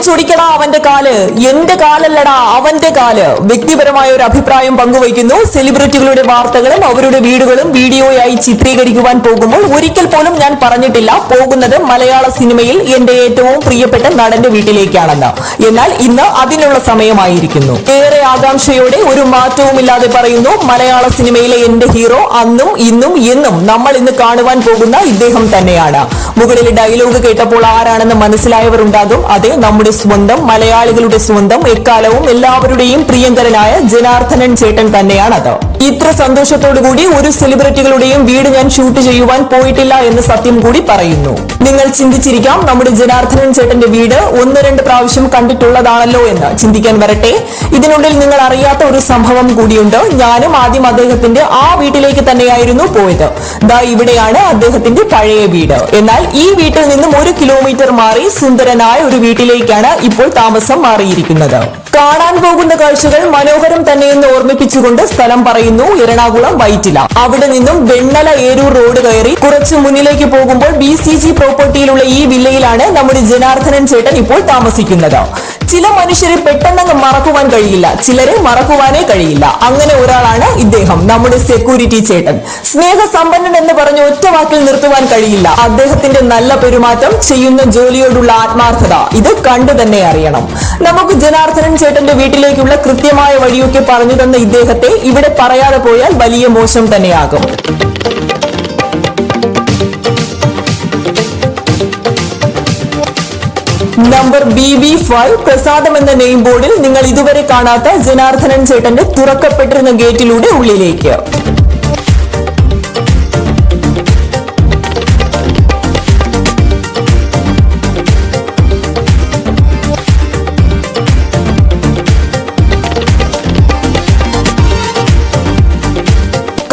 ഓടിച്ചൊടിക്കടാ അവന്റെ കാൽ. എന്റെ കാലല്ലടാ അവന്റെ കാൽ. വ്യക്തിപരമായ ഒരു അഭിപ്രായം പങ്കുവയ്ക്കുന്നു. സെലിബ്രിറ്റികളുടെ വാർത്തകളും അവരുടെ വീടുകളും വീഡിയോയായി ചിത്രീകരിക്കുവാൻ പോകുമ്പോൾ ഒരിക്കൽ പോലും ഞാൻ പറഞ്ഞിട്ടില്ല പോകുന്നത് മലയാള സിനിമയിൽ എന്റെ ഏറ്റവും പ്രിയപ്പെട്ട നടന്റെ വീട്ടിലേക്കാണെന്ന്. എന്നാൽ ഇന്ന് അതിനുള്ള സമയമായിരിക്കുന്നു. ഏറെ ആകാംക്ഷയോടെ ഒരു മാറ്റവുമില്ലാതെ പറയുന്നു മലയാള സിനിമയിലെ എന്റെ ഹീറോ അന്നും ഇന്നും എന്നും നമ്മൾ ഇന്ന് കാണുവാൻ പോകുന്ന ഇദ്ദേഹം തന്നെയാണ്. മുകളിലെ ഡയലോഗ് കേട്ടപ്പോൾ ആരാണെന്ന് മനസ്സിലായവർ ഉണ്ടാകും അതെ നമ്മുടെ സ്വന്തം മലയാളികളുടെ സ്വന്തം എക്കാലവും എല്ലാവരുടെയും പ്രിയങ്കരനായ ജനാർദ്ദനൻ ചേട്ടൻ തന്നെയാണത്. ഇത്ര സന്തോഷത്തോടു കൂടി ഒരു സെലിബ്രിറ്റികളുടെയും വീട് ഞാൻ ഷൂട്ട് ചെയ്യുവാൻ പോയിട്ടില്ല എന്ന് സത്യം കൂടി പറയുന്നു. നിങ്ങൾ ചിന്തിച്ചിരിക്കാം നമ്മുടെ ജനാർദ്ദനൻ ചേട്ടന്റെ വീട് ഒന്ന് രണ്ട് പ്രാവശ്യം കണ്ടിട്ടുള്ളതാണല്ലോ എന്ന്. ചിന്തിക്കാൻ വരട്ടെ. ഇതിനുള്ളിൽ നിങ്ങൾ അറിയാത്ത ഒരു സംഭവം കൂടിയുണ്ട്. ഞാനും ആദ്യം അദ്ദേഹത്തിന്റെ ആ വീട്ടിലേക്ക് തന്നെയായിരുന്നു പോയത്. ദാ ഇവിടെയാണ് അദ്ദേഹത്തിന്റെ പഴയ വീട്. എന്നാൽ ഈ വീട്ടിൽ നിന്നും ഒരു കിലോമീറ്റർ മാറി സുന്ദരനായ ഒരു വീട്ടിലേക്കാണ് ഇപ്പോൾ താമസം മാറിയിരിക്കുന്നത്. കാണാൻ പോകുന്ന കാഴ്ചകൾ മനോഹരം തന്നെയെന്ന് ഓർമ്മിപ്പിച്ചുകൊണ്ട് സ്ഥലം പറയുന്നു. എറണാകുളം വൈറ്റില. അവിടെ നിന്നും വെണ്ണല ഏരൂർ റോഡ് കയറി കുറച്ച് മുന്നിലേക്ക് പോകുമ്പോൾ ബി സി ജി പ്രോപ്പർട്ടിയിലുള്ള ഈ വില്ലയിലാണ് നമ്മുടെ ജനാർദ്ദനൻ ചേട്ടൻ ഇപ്പോൾ താമസിക്കുന്നത്. ചില മനുഷ്യരെ പെട്ടെന്നങ്ങ് മറക്കുവാൻ കഴിയില്ല. ചിലരെ മറക്കുവാനേ കഴിയില്ല. അങ്ങനെ ഒരാളാണ് ഇദ്ദേഹം നമ്മുടെ സെക്യൂരിറ്റി ചേട്ടൻ. സ്നേഹ സമ്പന്നൻ എന്ന് പറഞ്ഞ് ഒറ്റ വാക്കിൽ നിർത്തുവാൻ കഴിയില്ല. അദ്ദേഹത്തിന്റെ നല്ല പെരുമാറ്റം ചെയ്യുന്ന ജോലിയോടുള്ള ആത്മാർത്ഥത ഇത് കണ്ടു തന്നെ അറിയണം. നമുക്ക് ജനാർദ്ദനൻ ചേട്ടന്റെ വീട്ടിലേക്കുള്ള കൃത്യമായ വഴിയൊക്കെ പറഞ്ഞു തന്ന ഇദ്ദേഹത്തെ ഇവിടെ പറയാതെ പോയാൽ വലിയ മോശം തന്നെയാകും. നമ്പർ ബി ബി ഫൈവ് പ്രസാദം എന്ന നെയിം ബോർഡിൽ നിങ്ങൾ ഇതുവരെ കാണാത്ത ജനാർദ്ദനൻ ചേട്ടന്റെ തുറക്കപ്പെട്ടിരുന്ന ഗേറ്റിലൂടെ ഉള്ളിലേക്ക്.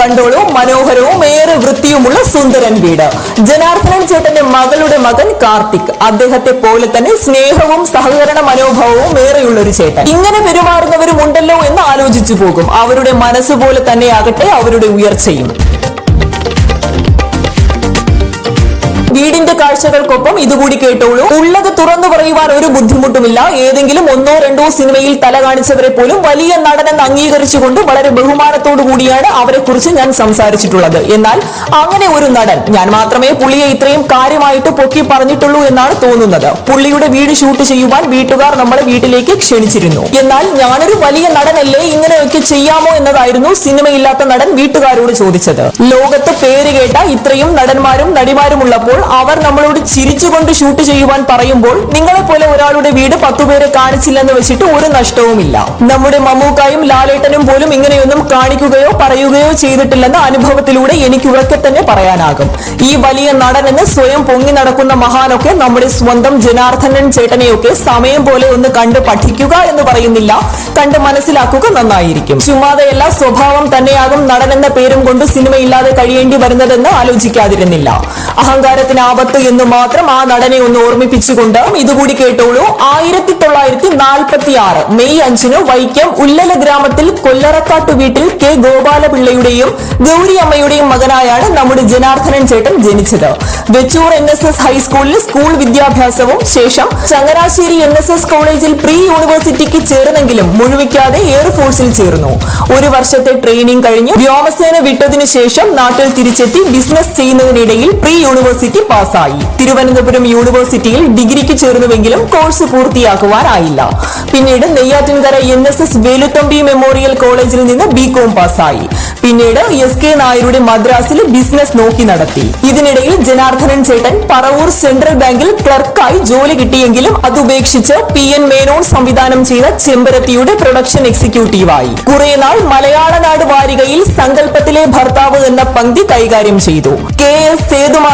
കണ്ടോളൂ. മനോഹരവും ഏറെ വൃത്തിയുമുള്ള സുന്ദരൻ വീട്. ജനാർദ്ദനൻ ചേട്ടന്റെ മകളുടെ മകൻ കാർത്തിക്. അദ്ദേഹത്തെ പോലെ തന്നെ സ്നേഹവും സഹകരണ മനോഭാവവും ഏറെയുള്ള ഒരു ചേട്ടൻ. ഇങ്ങനെ പെരുമാറുന്നവരും ഉണ്ടല്ലോ എന്ന് ആലോചിച്ചു പോകും. അവരുടെ മനസ്സുപോലെ തന്നെയാകട്ടെ അവരുടെ ഉയർച്ചയും. വീടിന്റെ കാഴ്ചകൾക്കൊപ്പം ഇതുകൂടി കേട്ടോളൂ. ഉള്ളത് തുറന്നു പറയുവാൻ ഒരു ബുദ്ധിമുട്ടുമില്ല. ഏതെങ്കിലും ഒന്നോ രണ്ടോ സിനിമയിൽ തല കാണിച്ചവരെ പോലും വലിയ നടനെന്ന് അംഗീകരിച്ചുകൊണ്ട് വളരെ ബഹുമാനത്തോടു കൂടിയാണ് അവരെ കുറിച്ച് ഞാൻ സംസാരിച്ചിട്ടുള്ളത്. എന്നാൽ അങ്ങനെ ഒരു നടൻ ഞാൻ മാത്രമേ പുള്ളിയെ ഇത്രയും കാര്യമായിട്ട് പൊക്കി പറഞ്ഞിട്ടുള്ളൂ എന്നാണ് തോന്നുന്നത്. പുള്ളിയുടെ വീട് ഷൂട്ട് ചെയ്യുവാൻ വീട്ടുകാർ നമ്മളെ വീട്ടിലേക്ക് ക്ഷണിച്ചിരുന്നു. എന്നാൽ ഞാനൊരു വലിയ നടനല്ലേ ഇങ്ങനെയൊക്കെ ചെയ്യാമോ എന്നതായിരുന്നു സിനിമയില്ലാത്ത നടൻ വീട്ടുകാരോട് ചോദിച്ചത്. ലോകത്ത് പേര് കേട്ട ഇത്രയും നടന്മാരും നടിമാരും ഉള്ളപ്പോൾ അവർ നമ്മളോട് ചിരിച്ചുകൊണ്ട് ഷൂട്ട് ചെയ്യുവാൻ പറയുമ്പോൾ നിങ്ങളെ പോലെ ഒരാളുടെ വീട് പത്തുപേരെ കാണിച്ചില്ലെന്ന് വെച്ചിട്ട് ഒരു നഷ്ടവുമില്ല. നമ്മുടെ മമ്മൂക്കായും ലാലേട്ടനും പോലും ഇങ്ങനെയൊന്നും കാണിക്കുകയോ പറയുകയോ ചെയ്തിട്ടില്ലെന്ന അനുഭവത്തിലൂടെ എനിക്ക് ഉറക്കെ തന്നെ പറയാനാകും. ഈ വലിയ നടനെന്ന് സ്വയം പൊങ്ങി നടക്കുന്ന മഹാനൊക്കെ നമ്മുടെ സ്വന്തം ജനാർദ്ദനൻ ചേട്ടനെയൊക്കെ സമയം പോലെ ഒന്ന് കണ്ട് പഠിക്കുക എന്ന് പറയുന്നില്ല. കണ്ട് മനസ്സിലാക്കുക നന്നായിരിക്കും. ചുമ്മാതെയല്ല സ്വഭാവം തന്നെയാകും നടൻ എന്ന പേരും കൊണ്ട് സിനിമയില്ലാതെ കഴിയേണ്ടി വരുന്നതെന്ന് ആലോചിക്കാതിരുന്നില്ല. അഹങ്കാരത്തിന് ആപത്ത് എന്ന് മാത്രം ആ നടനെ ഒന്ന് ഓർമ്മിപ്പിച്ചുകൊണ്ട് ഇതുകൂടി കേട്ടോളൂ. ആയിരത്തി തൊള്ളായിരത്തി നാൽപ്പത്തി ആറ് മെയ് അഞ്ചിന് വൈക്കം ഉല്ലല ഗ്രാമത്തിൽ കൊല്ലറക്കാട്ട് വീട്ടിൽ കെ ഗോപാലപിള്ളയുടെയും ഗൗരി അമ്മയുടെയും മകനായാണ് നമ്മുടെ ജനാർദ്ദനൻ ചേട്ടൻ ജനിച്ചത്. വെച്ചൂർ എൻ എസ് എസ് ഹൈസ്കൂളിൽ സ്കൂൾ വിദ്യാഭ്യാസവും ശേഷം ചങ്ങനാശ്ശേരി എൻ എസ് എസ് കോളേജിൽ പ്രീ യൂണിവേഴ്സിറ്റിക്ക് ചേർന്നെങ്കിലും മുഴുവിക്കാതെ എയർഫോഴ്സിൽ ചേർന്നു. ഒരു വർഷത്തെ ട്രെയിനിങ് കഴിഞ്ഞ് വ്യോമസേന വിട്ടതിനു ശേഷം നാട്ടിൽ തിരിച്ചെത്തി ബിസിനസ് ചെയ്യുന്നതിനിടയിൽ പ്രീ യൂണിവേഴ്സിറ്റി പാസ്സായി. തിരുവനന്തപുരം യൂണിവേഴ്സിറ്റിയിൽ ഡിഗ്രിക്ക് ചേർന്നുവെങ്കിലും കോഴ്സ് പൂർത്തിയാക്കുവാനായില്ല. പിന്നീട് Neyyattinkara N S S Veluthampi memorial കോളേജിൽ നിന്ന് ബി കോം പാസ്സായി. പിന്നീട് എസ് കെ നായരുടെ മദ്രാസിൽ ബിസിനസ് നോക്കി നടത്തി. ഇതിനിടയിൽ ജനാർദ്ദനൻ ചേട്ടൻ പറവൂർ സെൻട്രൽ ബാങ്കിൽ ക്ലർക്കായി ജോലി കിട്ടിയെങ്കിലും അതുപേക്ഷിച്ച് പി എൻ മേനോൻ സംവിധാനം ചെയ്ത ചെമ്പരത്തിയുടെ പ്രൊഡക്ഷൻ എക്സിക്യൂട്ടീവായി. കുറെ നാൾ മലയാള നാട് വാരികയിൽ സങ്കല്പത്തിലെ ഭർത്താവ് എന്ന പങ്ക്തി കൈകാര്യം ചെയ്തു. കെ എസ്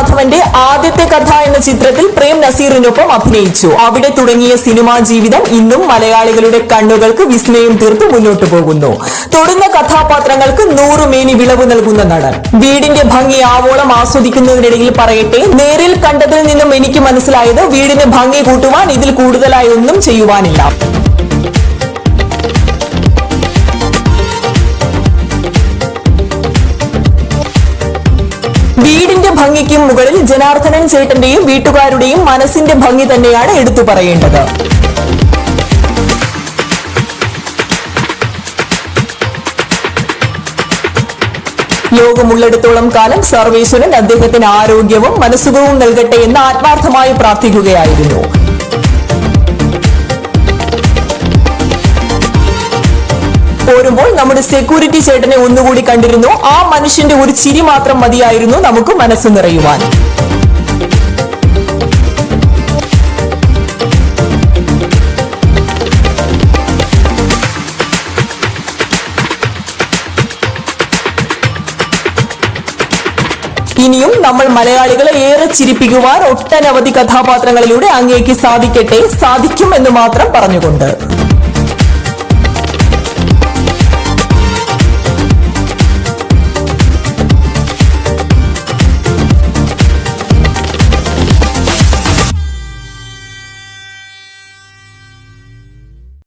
സേതുമാധവന്റെ ആദ്യത്തെ കഥ എന്ന ചിത്രത്തിൽ പ്രേം നസീറിനൊപ്പം അഭിനയിച്ചു. അവിടെ തുടങ്ങിയ സിനിമാ ജീവിതം ഇന്നും മലയാളികളുടെ കണ്ണുകൾക്ക് വിസ്മയം തീർത്ത് മുന്നോട്ട് പോകുന്നു. തൊടുന്ന കഥാപാത്രങ്ങൾക്ക് നൂറുമേനി വിളവ് നൽകുന്ന നടൻ. വീടിന്റെ ഭംഗി ആവോളം ആസ്വദിക്കുന്നതിനിടയിൽ പറയട്ടെ നേരിൽ കണ്ടതിൽ നിന്നും എനിക്ക് മനസ്സിലായത് വീടിന് ഭംഗി കൂട്ടുവാൻ ഇതിൽ കൂടുതലായി ഒന്നും ചെയ്യുവാനില്ല. വീടിന്റെ ഭംഗിക്കും മുകളിൽ ജനാർദ്ദനൻ ചേട്ടന്റെയും വീട്ടുകാരുടെയും മനസ്സിന്റെ ഭംഗി തന്നെയാണ് എടുത്തു പറയേണ്ടത്. ലോകമുള്ളിടത്തോളം കാലം സർവേശ്വരൻ അദ്ദേഹത്തിന് ആരോഗ്യവും മനസ്സുഖവും നൽകട്ടെ എന്ന് ആത്മാർത്ഥമായി പ്രാർത്ഥിക്കുകയായിരുന്നു. പോരുമ്പോൾ നമ്മുടെ സെക്യൂരിറ്റി ചേട്ടനെ ഒന്നുകൂടി കണ്ടിരുന്നു. ആ മനുഷ്യന്റെ ഒരു ചിരി മാത്രം മതിയായിരുന്നു നമുക്ക് മനസ്സ് നിറയുവാൻ. ഇനിയും നമ്മൾ മലയാളികളെ ഏറെ ചിരിപ്പിക്കുവാൻ ഒട്ടനവധി കഥാപാത്രങ്ങളിലൂടെ അങ്ങേക്ക് സാധിക്കട്ടെ സാധിക്കും എന്ന് മാത്രം പറഞ്ഞുകൊണ്ട്.